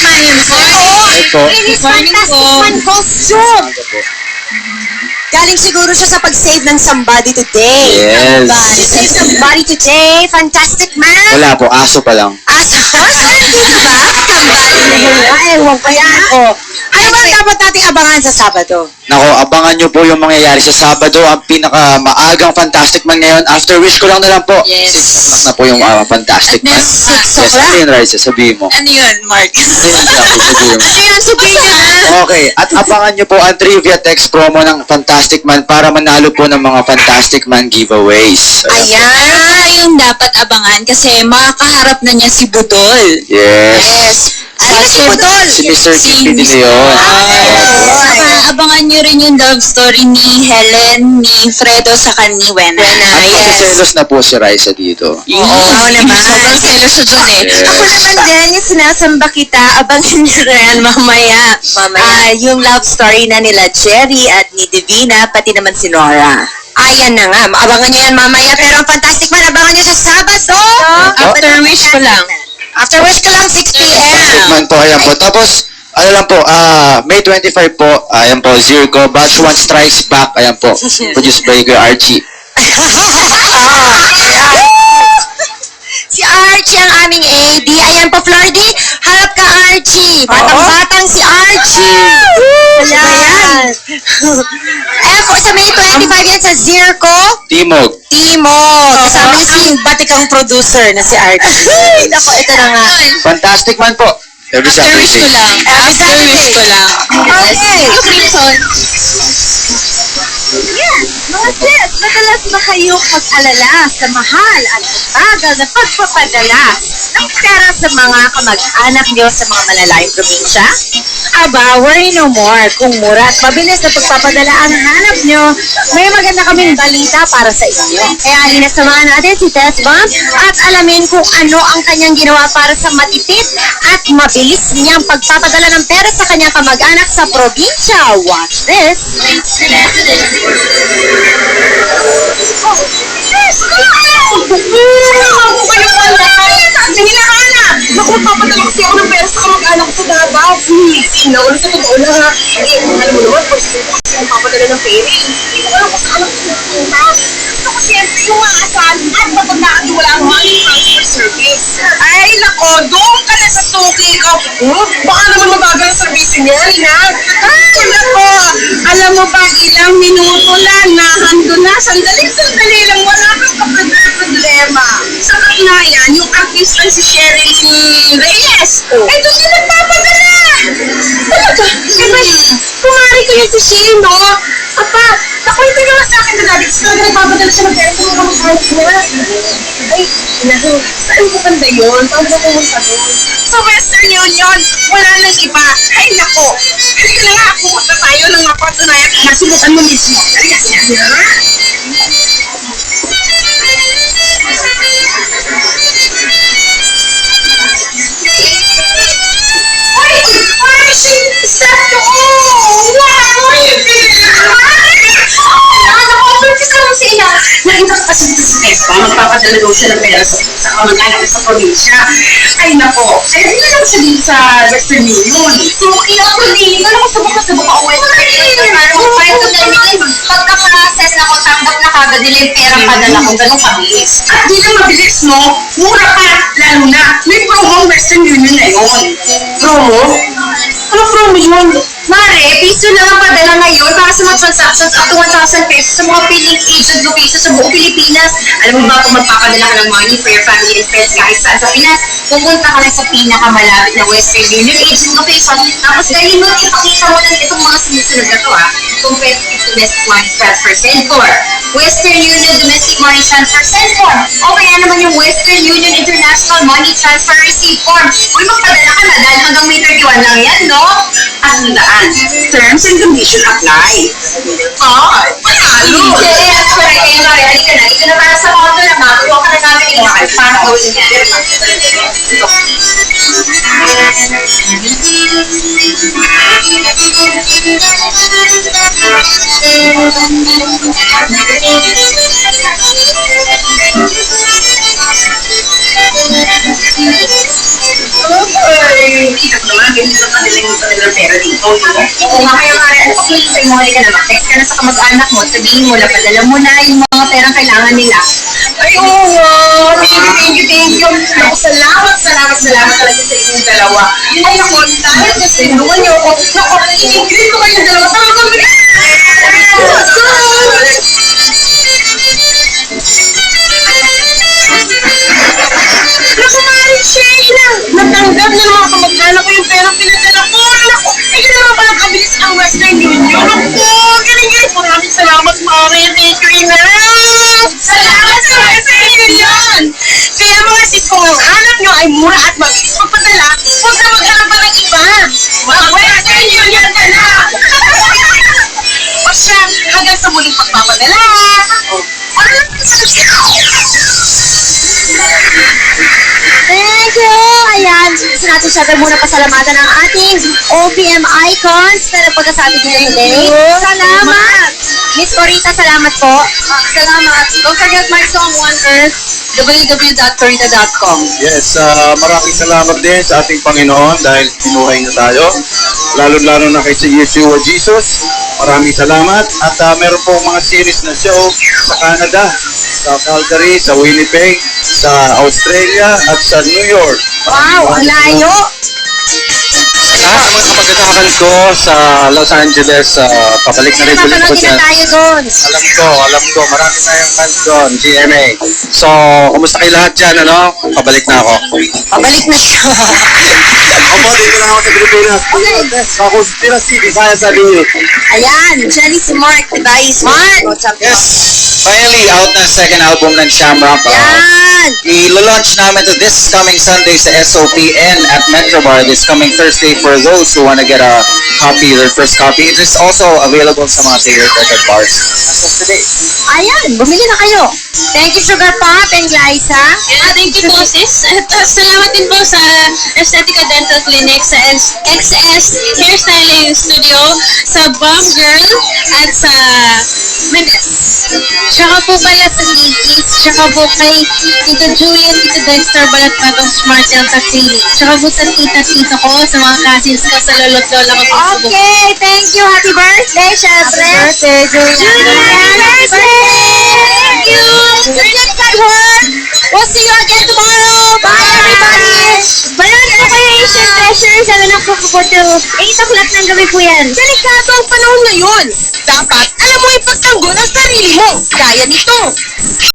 Man yun, sir. Ito. In his Morning fantastic po. man costume. Aga po. Galing siguro siya sa pag-save ng somebody today. Yes. Somebody. Save somebody today. Fantastic man. Wala po, aso pa lang. As oh, sir, dito ba? Somebody. Ay, huwag pa yan. Oh. Dapat nating abangan sa Sabado? Nako, abangan nyo po yung mangyayari sa Sabado. Ang pinaka maagang Fantastic Man ngayon. After wish ko lang na lang po. Yes. 6 o'clock na po yung ah, Fantastic Man. this, Six Yes, ano yun, Raisa? Sabihin mo. ano yun, Mark? Ayun, sabi, sabihin mo. Ano yung sabihin niya? Okay, at abangan nyo po ang trivia text promo ng Fantastic Man para manalo po ng mga Fantastic Man giveaways. Ayan. Ayan. Yung dapat abangan kasi makakaharap na niya si Budol. Yes. Yes. Sino si Budol? Si Mr. Si Kim De Leon. Ay. Saka abangan niyo rin yung love story ni Helen, ni Fredo, saka ni Wena. At magsiselos na po si Raisa dito. Oo, oo naman. Sobrang selos siya dun eh. Yes. Ako naman din, yung sinasamba kita, abangan niyo rin mamaya. Mamaya. yung love story na nila Jerry at ni Divina, pati naman si Nora. Ayan na nga, abangan niyo yan mamaya. Pero ang fantastic man, abangan niyo sa Sabado. After wish ko lang. After wish ko lang, 6 Man po, ayan po. Tapos, ano lang po, ah May 25 po, ayan po, Zirco, Batch 1 Strikes Back, ayan po, produced by Kuya Archie. Si Archie ang aming AD. Ayan po, Flordy. Harap ka, Archie. Batang-batang si Archie. Ayan. Ayan po, sa May 25 yan sa Zirco. Timog. Timo. Kasama niya si batikang producer na si Archie. Ay, nako, ito na nga. Fantastic Man po. Every After wish ko Saturday. lang. After wish ko lang. Okay. Yung Crimson. Yes, mga sis, madalas ba kayo mag-alala sa mahal at bagal na pagpapadala ng pera sa mga kamag-anak niyo sa mga malalayong probinsya? Aba, worry no more. Kung mura at mabilis na pagpapadala ang hanap nyo, may maganda kaming balita para sa inyo. Kaya halina samahan natin si Tess Bomb at alamin kung ano ang kanyang ginawa para sa matipid at mabilis niyang pagpapadala ng pera sa kanyang kamag-anak sa probinsya. Watch this! Naku, Naku, sa lang ha. Eh, alam mo naman, ko kasi ang papadala ng eh. Hindi ko alam kung saan ako pupunta. Gusto ko siyempre yung maasahan at matandaan yung wala ang money transfer service. Ay, nako, doon ka na sa suki ko. Hmm, baka naman mabagal ang service niya, ha? Ay, nako, alam mo ba, ilang minuto lang, nahando na, sandali-sandali lang, wala kang problema. Sa katunayan, yung artist na si Sherilyn Reyes, eh, doon no? Apa, naku, hindi naman sa akin na dati. Kasi talaga nagpapadala siya ng pera sa mga kamag-anak niya. Ay, naku, saan ko banda yun? Paano ko pumunta doon? Sa Western Union, wala nang iba. Ay, nako. Halika na nga, pumunta tayo ng mapatunayan. Nasubukan mo mismo. Halika siya. Ay! Tespa, magpapadala daw siya ng pera sa, sa kamag-anak sa probinsya. Ay, nako. Ay, hindi lang siya dito sa Western Union. Suki ako dito. Alam mo, subok na subok ako. Kahit sa terminal, pagka-process na ko, tanggap na kagad nila yung perang padala ko, ganun kabilis. At di lang mabilis, no? Mura pa, lalo na. May promo Western Union ngayon. Promo? Ano promo yun? Mare, piso lang ang padala ngayon para sa mga transactions up to 1,000 pesos sa mga piling agent location sa buong Pilipinas. Alam mo ba kung magpapadala ka ng money for your family and friends kahit saan sa Pinas, pupunta ka lang sa pinakamalapit na Western Union agent location. Tapos dahil mo, ipakita mo lang itong mga sumusunod na to ah. Competitive domestic money transfer send for. Western Union Domestic Money Transfer Send Form. O kaya naman yung Western Union International Money Transfer Receipt Form. Uy, magpadala ka na dahil hanggang May 31 lang yan, no? At tandaan, terms and conditions apply. Ay, panalo! Yes, correct. Kaya Mari, halika na. Ito na para sa auto na makakuha ka na namin yung mga para gawin niya. Okay. kita ko naman, ganito na kanila yung kanilang pera dito. Oo nga, kaya nga ano kung sa'yo mo ka naman, text ka na sa kamag-anak mo, sabihin mo na, padala mo na yung mga perang kailangan nila. Ay, oo nga. Thank you, thank you, thank you. Naku, salamat, salamat, salamat talaga sa inyong dalawa. Ay, naku, dahil sa sinuwan niyo ako, naku, i-increase ko kayong dalawa. Talagang, ay mura at mabilis magpadala, huwag na maghanap pa ng iba. Mag-Western Union ka na! o siya, hanggang sa muling pagpapadala. Thank you! Ayan, gusto natin syempre muna pasalamatan ang ating OPM icons na nagpagkasabi dito today. Salamat! Miss Corita, salamat po. salamat. Don't forget my song, One Earth, www.corita.com. Yes, ah, maraming salamat din sa ating Panginoon dahil pinuhay na tayo. Lalo-lalo na kay si Yeshua Jesus. Maraming salamat. At ah, meron po mga series na show sa Canada, sa Calgary, sa Winnipeg, sa Australia, at sa New York. Wow, ang layo! Lahat ng mga kapagkatakan ko sa Los Angeles, ah, pabalik na rin ulit din dyan. na tayo doon. Alam ko, alam ko, marami tayong fans doon, GMA. So, kumusta kayo lahat dyan, ano? Pabalik na ako. Pabalik na siya. Opo, dito lang ako sa Pilipinas. Sa Conspiracy, Visayas sa Ayan, Jenny si Mark, diba? Smart! Yes! Finally, out na second album ng Shamrock. Yan! I-launch namin to this coming Sunday sa SOPN at Metro Bar this coming Thursday for those who want to get a copy, their first copy. It is also available sa mga favorite record bars. As of today. Ayan, bumili na kayo. Thank you, Sugar Pop and Liza. Yeah, thank you po sis. At uh, salamat din po sa Aesthetica Dental Clinic, sa XS Hairstyling Studio, sa Bomb Girl, at sa Menes. Tsaka po pala sa Nikis, tsaka po kay Tito Julian, Tito Dexter, Balat Patong Smart Delta Clinic. Tsaka po sa tita-tito ko, sa mga cousins ko, sa lolo't lola ko. sa. Okay, thank you. Happy birthday, syempre. Happy birthday, Julian. Happy birthday. Thank you. Julian Cadwar. We'll see you again tomorrow. 8 o'clock ng gabi po yan. Delikado ang panahon ngayon. Dapat, alam mo ipagtanggol ang sarili mo. Gaya nito.